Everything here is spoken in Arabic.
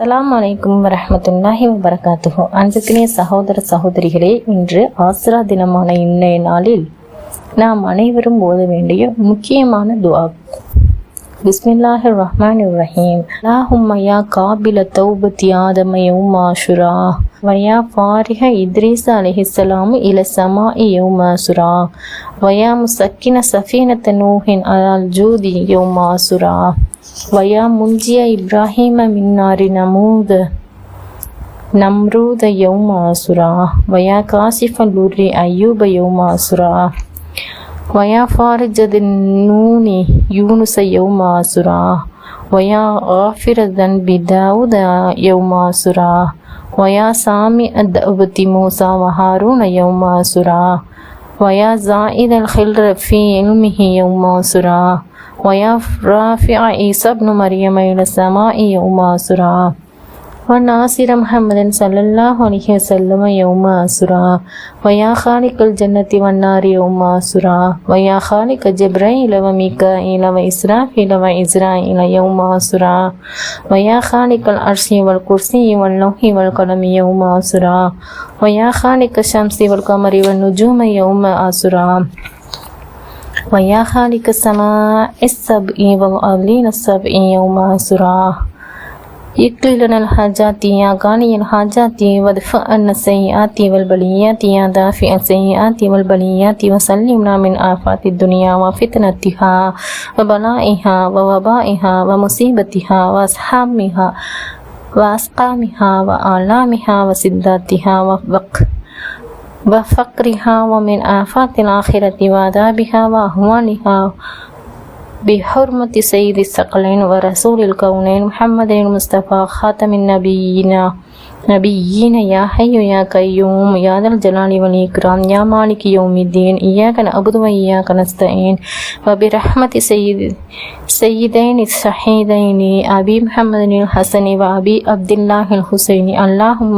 அலாம் வலைக்கும் வரமத்துல்லாஹி வரகாத்துகோ அன்புக்கினிய சகோதர சகோதரிகளே இன்று ஆசிரா தினமான இன்றைய நாளில் நாம் அனைவரும் ஓத வேண்டிய முக்கியமான துவா பிஸ்மில்லாஹி ரஹ்மான் ரஹீம். லாஹும்மையா காபில தௌபத் யாதமயவும் ஆஷுரா யௌம ஆஷுரா வயா ஃபாரிஹ இத்ரீஸ் அலைஹிஸ்ஸலாம் இல சமாஇ யௌம ஆசுரா வயா முசக்கின சஃபீனத்த நூஹின் அலால் ஜூதி யௌம ஆசுரா வயா முஞ்சிய இப்ராஹீம மின்னாரி நமூத நம்ரூத யௌம ஆசுரா வயா காசிஃப லுர்ரி அய்யூப யௌம ஆசுரா வயா ஃபாரிஜது நூனி யூனுச யௌம ஆசுரா வயா ஆஃபிர தன்பி தாவுத யௌம ஆசுரா ويا سامي الدأبة موسى وهارون يوم أسرا ويا زائد الخلر في علمه يوم أسرا ويا رافع عيسى بن مريم إلى السماء يوم أسرا وناصر محمد صلى الله عليه وسلم يوم أسرى ويا خالق الجنة والنار يوم أسرى ويا خالق جبرائيل وميكائيل وإسرافيل وإسرائيل يوم أسرى ويا خالق العرش والكرسي واللوح والقلم يوم أسرى ويا خالق الشمس والقمر والنجوم يوم أسرى ويا خالق السماء السبع والأرضين السبع يوم أسرى يكفي لنا الحاجات يا غاني الحاجات وادفع عنا السيئات والبليات يا دافع السيئات والبليات وسلمنا من آفات الدنيا وفتنتها وبلائها ووبائها ومصيبتها وأسحامها وأسقامها وآلامها وسداتها وفق وفقرها ومن آفات الآخرة وعذابها وأهوالها بحرمة سيد الثقلين ورسول الكونين محمد المصطفى خاتم النبيين. نبيين يا حي يا قيوم يا ذا الجلال والإكرام يا مالك يوم الدين إياك نعبد وإياك نستعين. وبرحمة سيد سيدين الشهيدين أبي محمد الحسن وأبي عبد الله الحسين. اللهم